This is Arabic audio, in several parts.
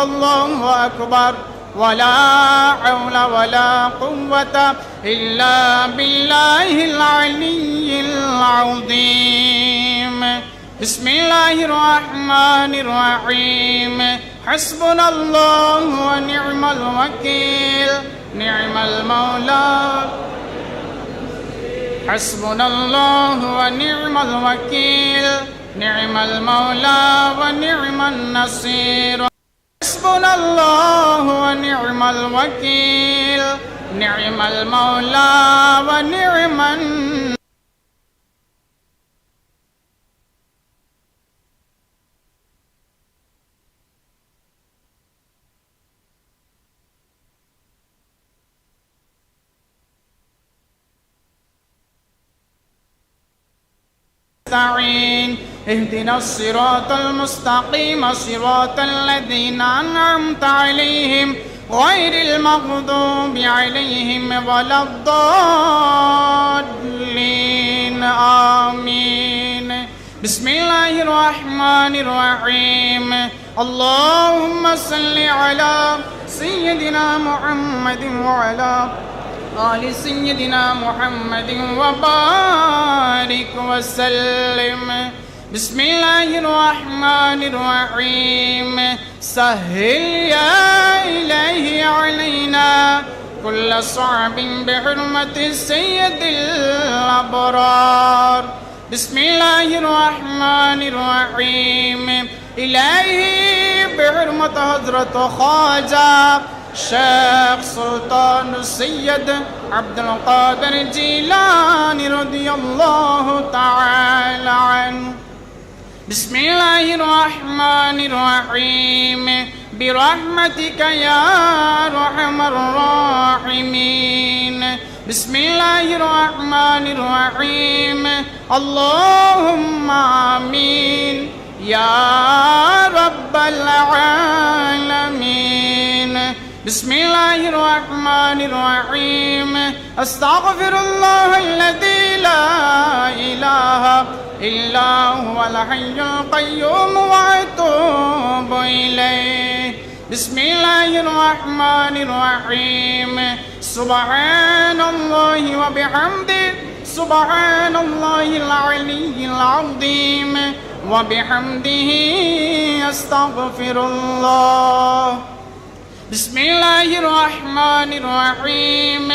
والله أكبر. ولا حول ولا قوة إلا بالله العلي العظيم. بسم الله الرحمن الرحيم. حسبنا الله ونعم الوكيل. نعم المولى. حسبنا الله ونعم الوكيل. نعم المولى ونعم النصير. حسبنا الله ونعم الوكيل. نعم المولى ونعم نستعين اهدنا الصراط المستقيم صراط الذين أنعمت عليهم غير المغضوب عليهم ولا الضالين. آمين. بسم الله الرحمن الرحيم. اللهم صل على سيدنا محمد وعلى آل سيدنا محمد وبارك وسلم. بسم الله الرحمن الرحيم سهل يا إلهي علينا كل صعب بحرمة السيد الأبرار بسم الله الرحمن الرحيم إلهي بحرمة حضرة خواجة شيخ سلطان السيد عبد القادر الجيلاني رضي الله تعالى عنه بسم الله الرحمن الرحيم. برحمتك يا أرحم الراحمين. بسم الله الرحمن الرحيم. اللهم آمين. يا رب العالمين. بسم الله الرحمن الرحيم. أستغفر الله الذي لا إله إلا هو الحي القيوم وأتوب إليه. بسم الله الرحمن الرحيم. سبحان الله وبحمده. سبحان الله العلي العظيم. وبحمده استغفر الله. بسم الله الرحمن الرحيم.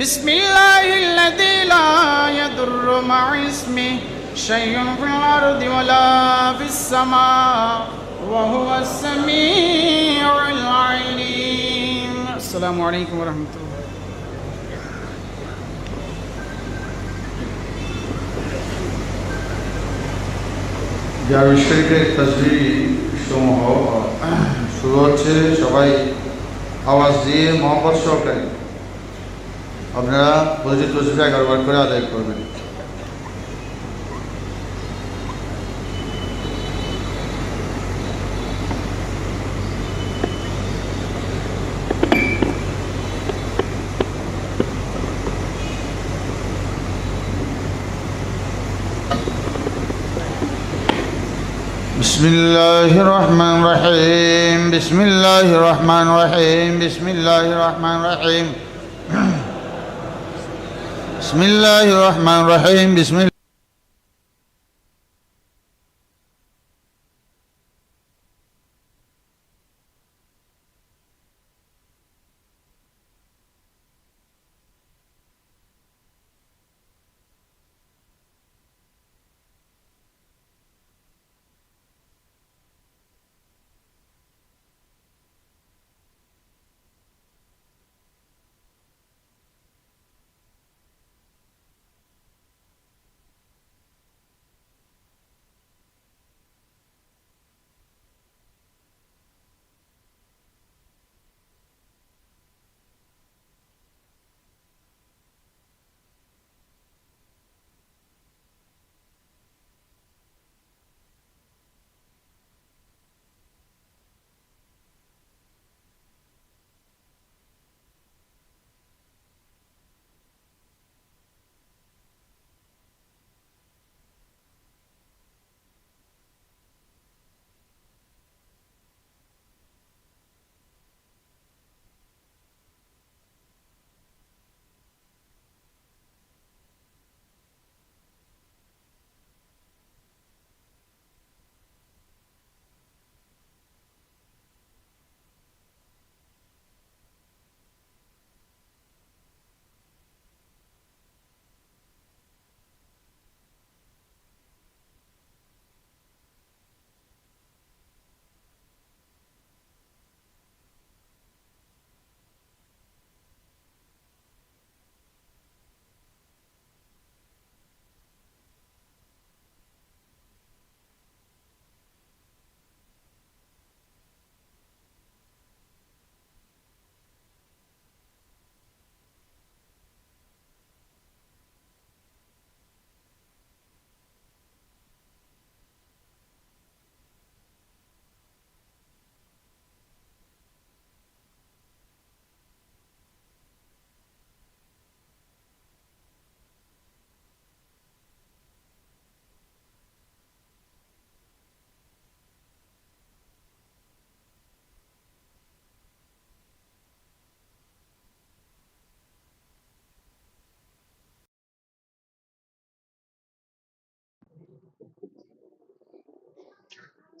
بسم الله الذي لا يضر مع اسمه شيء في الأرض ولا في السماء وهو السميع العليم السلام عليكم ورحمة الله জামি শরীফের তসবি সমূহ শুরু হচ্ছে সবাই আওয়াজ দিয়ে মহব্বত সহকারে আপনারা প্রতিটি তসবি এগারোবার করে আদায় করবেন بسم الله الرحمن الرحيم بسم الله الرحمن الرحيم بسم الله الرحمن الرحيم بسم الله الرحمن الرحيم. بسم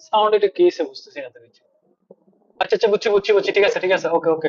সাউন্ড এটা কি এসে বুঝতেছি না তো কিছু আচ্ছা আচ্ছা বুঝছি বুঝছি বুঝছি ঠিক আছে ঠিক আছে ওকে ওকে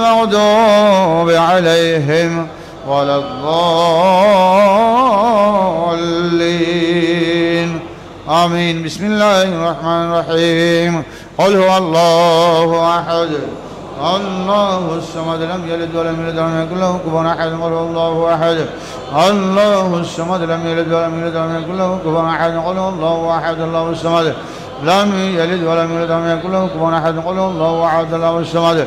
المغضوب عليهم ولا الضالين. آمين. بسم الله الرحمن الرحيم. قل هو الله أحد. الله الصمد لم يلد ولم يولد ولم يكن له كفوا أحد قل هو الله أحد. الله الصمد لم يلد ولم يولد ولم يكن له كفوا أحد قل هو الله أحد. الله الصمد لم يلد ولم يولد ولم يكن له كفوا أحد قل هو الله أحد. الله الصمد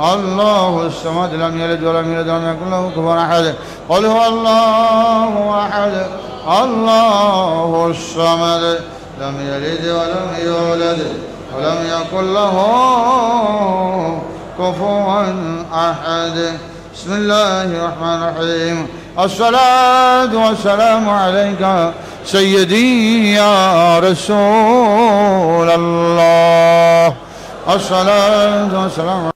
الله الصمد لم يلد ولم يولد ولم يكن له كفوا أحد. قل هو الله أحد. الله الصمد. لم يلد ولم يولد ولم يكن له كفوا أحد. بسم الله الرحمن الرحيم. الصلاة والسلام عليك سيدي يا رسول الله. الصلاة والسلام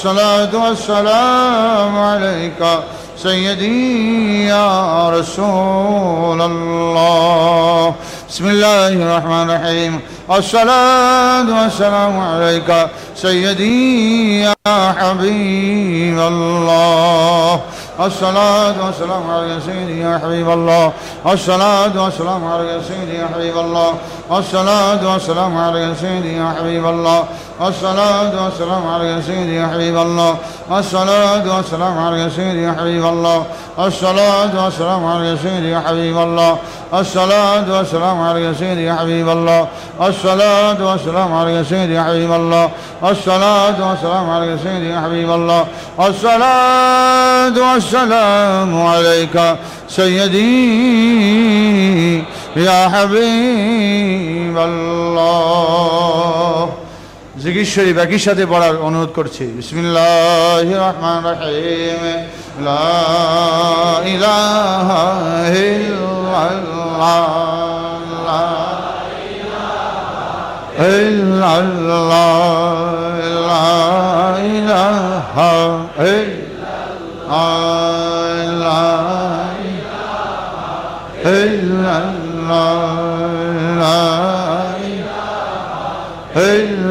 الصلاة والسلام عليك سيدي يا رسول الله. بسم الله الرحمن الرحيم. الصلاة والسلام عليك سيدي يا حبيب الله. الصلاة والسلام عليك سيدي يا حبيب الله. الصلاة والسلام عليك سيدي يا حبيب الله. الصلاة والسلام عليك سيدي يا حبيب الله. الصلاة والسلام عليك سيدي يا حبيب الله. الصلاة والسلام عليك سيدي يا حبيب الله. الصلاة والسلام عليك سيدي يا حبيب الله. الصلاة والسلام عليك سيدي يا حبيب الله. الصلاة والسلام عليك سيدي يا حبيب الله. الصلاة والسلام عليك سيدي يا حبيب الله. الصلاة والسلام عليك سيدي يا حبيب الله. জিকির শরীফ সাথে পড়ার অনুরোধ করছি। বিসমিল্লাহ লা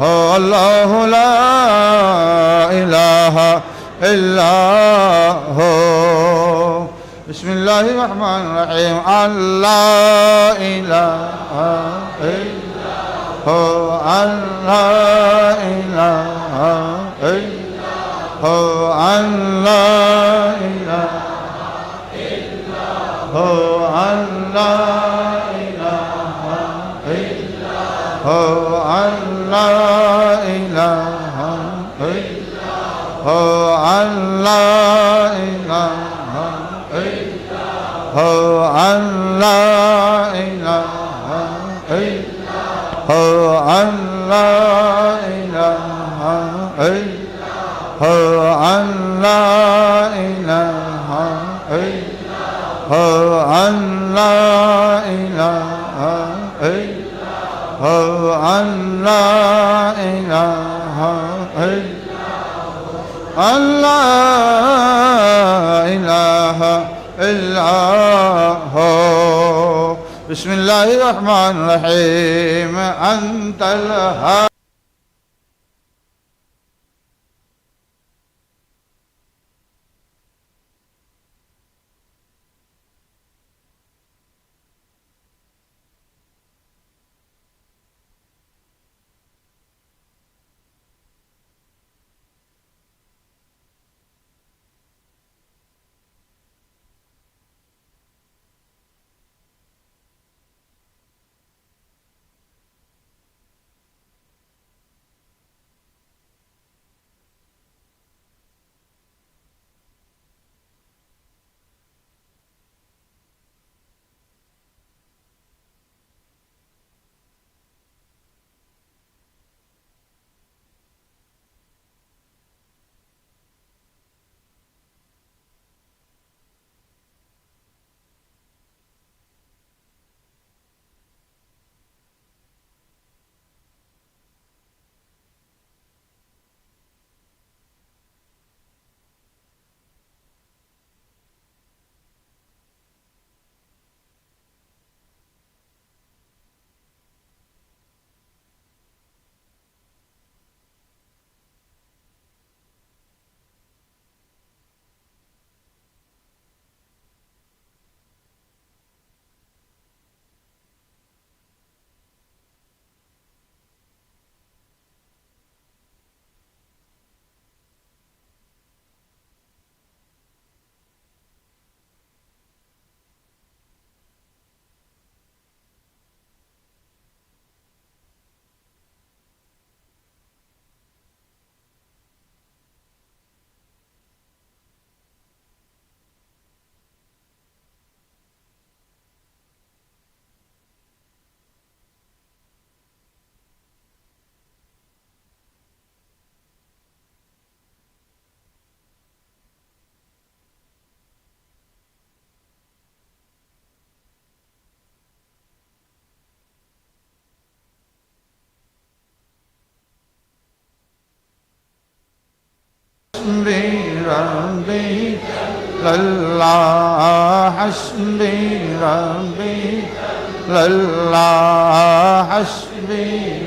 هو الله لا إله إلا هو بسم الله الرحمن الرحيم الله إله إلا هو الله إله إلا هو الله إله هو الله إله إلا هو الله إله إلا هو الله إله إلا هو الله إله إلا هو الله إله إلا هو الله إله إلا هو الله إله إلا إلا الله إله إلا هو. بسم الله الرحمن الرحيم. أنت الهادي حسبي ربي لله حسبي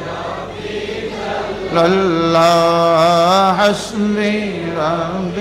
لله حسبي ربي